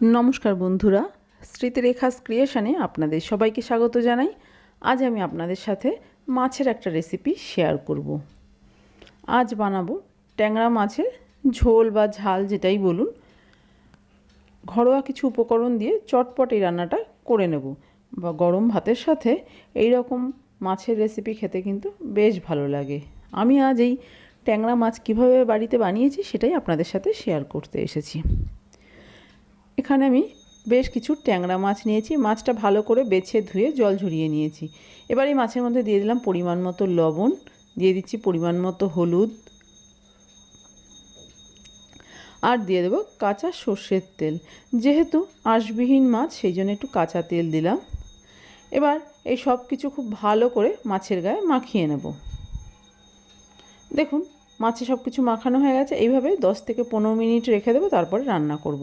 নমস্কার বন্ধুরা, স্মৃতিরেখাস ক্রিয়েশনে আপনাদের সবাইকে স্বাগত জানাই। আজ আমি আপনাদের সাথে মাছের একটা রেসিপি শেয়ার করব। আজ বানাবো ট্যাংরা মাছের ঝোল বা ঝাল যেটাই বলুন। ঘরোয়া কিছু উপকরণ দিয়ে চটপট এই রান্নাটা করে নেব বা গরম ভাতের সাথে এই রকম মাছের রেসিপি খেতে কিন্তু বেশ ভালো লাগে। আমি আজ এই ট্যাংরা মাছ কীভাবে বাড়িতে বানিয়েছি সেটাই আপনাদের সাথে শেয়ার করতে এসেছি। এখানে আমি বেশ কিছু ট্যাংরা মাছ নিয়েছি। মাছটা ভালো করে বেছে ধুয়ে জল ঝরিয়ে নিয়েছি। এবার এই মাছের মধ্যে দিয়ে দিলাম পরিমাণ মতো লবণ, দিয়ে দিচ্ছি পরিমাণ মতো হলুদ, আর দিয়ে দেবো কাঁচা সর্ষের তেল। যেহেতু আঁশবিহীন মাছ, সেই জন্য একটু কাঁচা তেল দিলাম। এবার এই সব কিছু খুব ভালো করে মাছের গায়ে মাখিয়ে নেব। দেখুন, মাছে সব কিছু মাখানো হয়ে গেছে। এইভাবে দশ থেকে পনেরো মিনিট রেখে দেবো, তারপরে রান্না করব।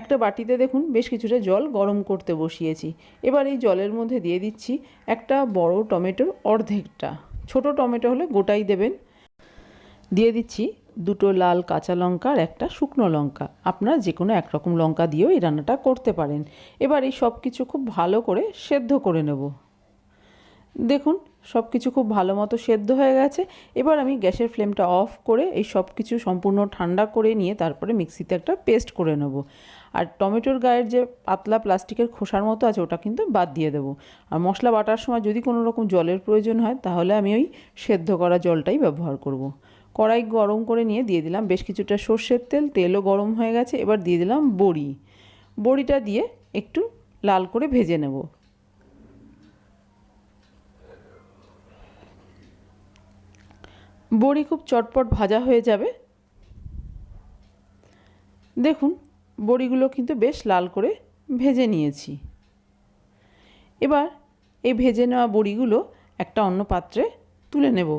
একটা বাটিতে দেখুন বেশ কিছুটা জল গরম করতে বসিয়েছি। এবার এই জলের মধ্যে দিয়ে দিচ্ছি একটা বড় টমেটোর অর্ধেকটা। ছোট টমেটো হলে গোটাই দেবেন। দিয়ে দিচ্ছি দুটো লাল কাঁচা লঙ্কা আর একটা শুকনো লঙ্কা। আপনারা যে কোনো একরকম লঙ্কা দিয়েও এই রান্নাটা করতে পারেন। এবার এই সব কিছু খুব ভালো করে সেদ্ধ করে নেব। দেখুন সব কিছু খুব ভালো মতো সেদ্ধ হয়ে গেছে। এবার আমি গ্যাসের ফ্লেমটা অফ করে এই সব কিছু সম্পূর্ণ ঠান্ডা করে নিয়ে তারপরে মিক্সিতে একটা পেস্ট করে নেব। আর টমেটোর গায়ের যে পাতলা প্লাস্টিকের খোসার মতো আছে, ওটা কিন্তু বাদ দিয়ে দেবো। আর মশলা বাটার সময় যদি কোনো রকম জলের প্রয়োজন হয়, তাহলে আমি ওই সেদ্ধ করা জলটাই ব্যবহার করব। কড়াই গরম করে নিয়ে দিয়ে দিলাম বেশ কিছুটা সর্ষের তেল, তেলও গরম হয়ে গেছে। এবার দিয়ে দিলাম বড়ি। বড়িটা দিয়ে একটু লাল করে ভেজে নেব। বড়ি খুব চটপট ভাজা হয়ে যাবে। দেখুন, বড়িগুলো কিন্তু বেশ লাল করে ভেজে নিয়েছি। এবার এই ভেজে নেওয়া বড়িগুলো একটা অন্য পাত্রে তুলে নেব।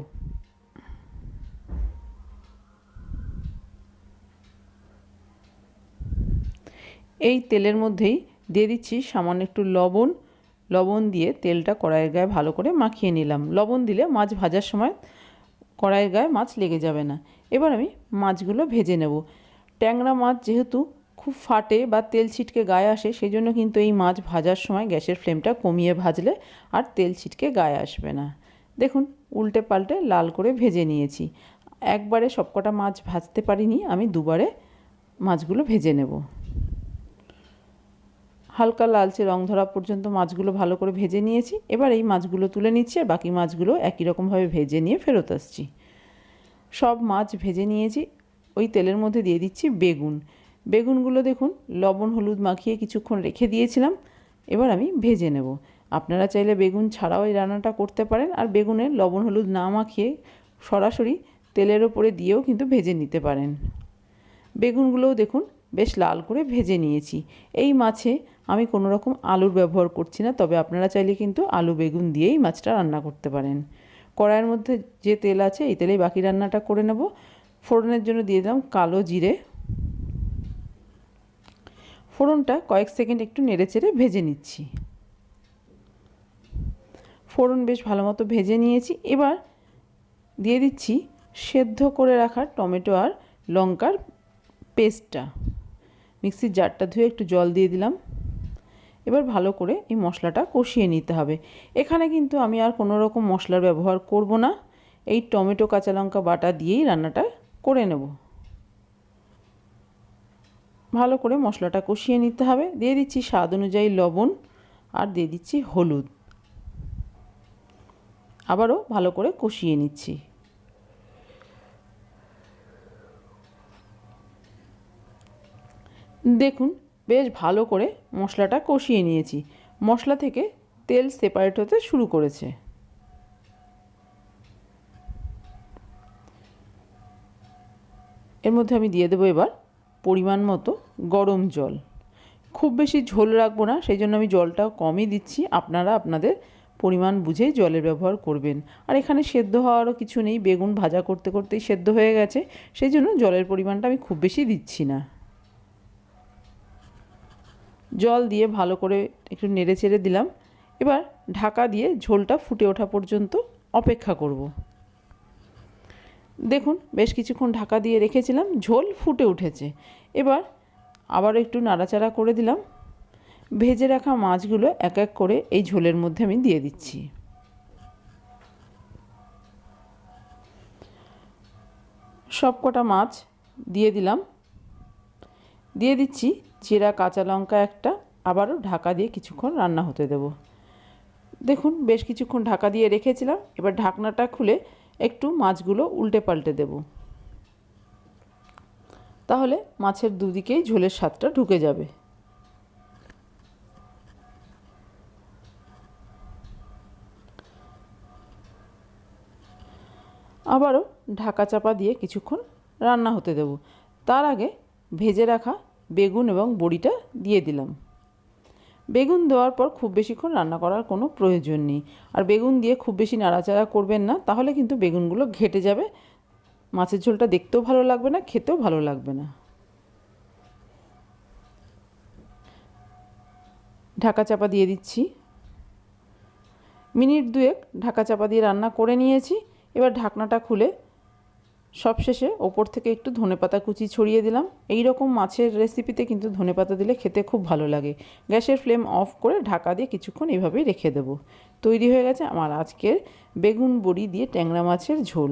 এই তেলের মধ্যেই দিয়ে দিচ্ছি সামান্য একটু লবণ। লবণ দিয়ে তেলটা কড়াইয়ের গায়ে ভালো করে মাখিয়ে নিলাম। লবণ দিলে মাছ ভাজার সময় কড়াইয়ের গায়ে মাছ লেগে যাবে না। এবার আমি মাছগুলো ভেজে নেব। ট্যাংরা মাছ যেহেতু খুব ফাটে বা তেল ছিটকে গায়ে আসে সেই জন্য কিন্তু এই মাছ ভাজার সময় গ্যাসের ফ্লেমটা কমিয়ে ভাজলে আর তেল ছিটকে গায়ে আসবে না। দেখুন, উল্টে পাল্টে লাল করে ভেজে নিয়েছি। একবারে সবকটা মাছ ভাজতে পারিনি, আমি দুবারে মাছগুলো ভেজে নেব। হালকা লালচে রং ধরা পর্যন্ত মাছগুলো ভালো করে ভেজে নিয়েছি। এবার এই মাছগুলো তুলে নিচ্ছি আর বাকি মাছগুলো একই রকমভাবে ভেজে নিয়ে ফেরত আসছি। সব মাছ ভেজে নিয়েছি। ওই তেলের মধ্যে দিয়ে দিচ্ছি বেগুন। বেগুনগুলো দেখুন, লবণ, হলুদ মাখিয়ে কিছুক্ষণ রেখে দিয়েছিলাম। এবার আমি ভেজে নেব। আপনারা চাইলে বেগুন ছাড়াও এই রান্নাটা করতে পারেন আর বেগুনে লবণ, হলুদ না মাখিয়ে সরাসরি তেলের ওপরে দিয়েও কিন্তু ভেজে নিতে পারেন। বেগুনগুলোও দেখুন বেশ লাল করে ভেজে নিয়েছি। এই মাছে আমি কোনো রকম আলুর ব্যবহার করছি না, তবে আপনারা চাইলে কিন্তু আলু বেগুন দিয়েই মাছটা রান্না করতে পারেন। কড়াইয়ের মধ্যে যে তেল আছে, এই তেলেই বাকি রান্নাটা করে নেব। ফোড়নের জন্য দিয়ে দিলাম কালো জিরে। ফোড়নটা কয়েক সেকেন্ড একটু নেড়ে চেড়ে ভেজে নিচ্ছি। ফোড়ন বেশ ভালো মতো ভেজে নিয়েছি। এবার দিয়ে দিচ্ছি সেদ্ধ করে রাখা টমেটো আর লঙ্কার পেস্টটা। মিক্সির জারটা ধুয়ে একটু জল দিয়ে দিলাম। এবার ভালো করে এই মশলাটা কষিয়ে নিতে হবে। এখানে কিন্তু আমি আর কোনো রকম মশলার ব্যবহার করব না। এই টমেটো, কাঁচা লঙ্কা বাটা দিয়েই রান্নাটা করে নেব। ভালো করে মশলাটা কষিয়ে নিতে হবে। দিয়ে দিচ্ছি স্বাদ অনুযায়ী লবণ আর দিয়ে দিচ্ছি হলুদ। আবারও ভালো করে কষিয়ে নিচ্ছি। দেখুন, বেশ ভালো করে মশলাটা কষিয়ে নিয়েছি। মশলা থেকে তেল সেপারেট হতে শুরু করেছে। এর মধ্যে আমি দিয়ে দেবো এবার পরিমাণ মতো গরম জল। খুব বেশি ঝোল রাখব না, সেই জন্য আমি জলটা কমই দিচ্ছি। আপনারা আপনাদের পরিমাণ বুঝেই জলের ব্যবহার করবেন। আর এখানে সেদ্ধ হওয়ারও কিছু নেই, বেগুন ভাজা করতে করতেই সেদ্ধ হয়ে গেছে, সেই জন্য জলের পরিমাণটা আমি খুব বেশি দিচ্ছি না। জল দিয়ে ভালো করে একটু নেড়ে চেড়ে দিলাম। এবার ঢাকা দিয়ে ঝোলটা ফুটে ওঠা পর্যন্ত অপেক্ষা করব। দেখুন, বেশ কিছুক্ষণ ঢাকা দিয়ে রেখেছিলাম, ঝোল ফুটে উঠেছে। এবার আবার একটু নাড়াচাড়া করে দিলাম। ভেজে রাখা মাছগুলো এক এক করে এই ঝোলের মধ্যে আমি দিয়ে দিচ্ছি। সব কটা মাছ দিয়ে দিলাম। দিয়ে দিচ্ছি চেরা কাঁচা লঙ্কা একটা, আবারও ঢাকা দিয়ে কিছুক্ষণ রান্না হতে দেব। দেখুন, বেশ কিছুক্ষণ ঢাকা দিয়ে রেখেছিলাম। এবার ঢাকনাটা খুলে একটু মাছগুলো উল্টে পাল্টে দেব। তাহলে মাছের দুদিকেই ঝোলের স্বাদটা ঢুকে যাবে। আবারও ঢাকা চাপা দিয়ে কিছুক্ষণ রান্না হতে দেব। তার আগে ভেজে রাখা বেগুন এবং বড়িটা দিয়ে দিলাম। বেগুন দেওয়ার পর খুব বেশিক্ষণ রান্না করার কোনো প্রয়োজন নেই। আর বেগুন দিয়ে খুব বেশি নাড়াচাড়া করবেন না, তাহলে কিন্তু বেগুনগুলো ঘেটে যাবে। মাছের ঝোলটা দেখতেও ভালো লাগবে না, খেতেও ভালো লাগবে না। ঢাকা চাপা দিয়ে দিচ্ছি। মিনিট দুয়েক ঢাকা চাপা দিয়ে রান্না করে নিয়েছি। এবার ঢাকনাটা খুলে সবশেষে ওপর থেকে একটু ধনেপাতা কুচি ছড়িয়ে দিলাম। এই রকম মাছের রেসিপিতে কিন্তু ধনেপাতা দিলে খেতে খুব ভালো লাগে। গ্যাসের ফ্লেম অফ করে ঢাকা দিয়ে কিছুক্ষণ এভাবেই রেখে দেবো। তৈরি হয়ে গেছে আমার আজকের বেগুন বড়ি দিয়ে ট্যাংরা মাছের ঝোল।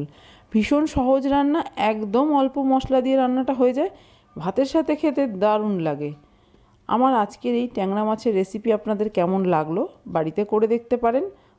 ভীষণ সহজ রান্না, একদম অল্প মশলা দিয়ে রান্নাটা হয়ে যায়। ভাতের সাথে খেতে দারুণ লাগে। আমার আজকের এই ট্যাংরা মাছের রেসিপি আপনাদের কেমন লাগল বাড়িতে করে দেখতে পারেন।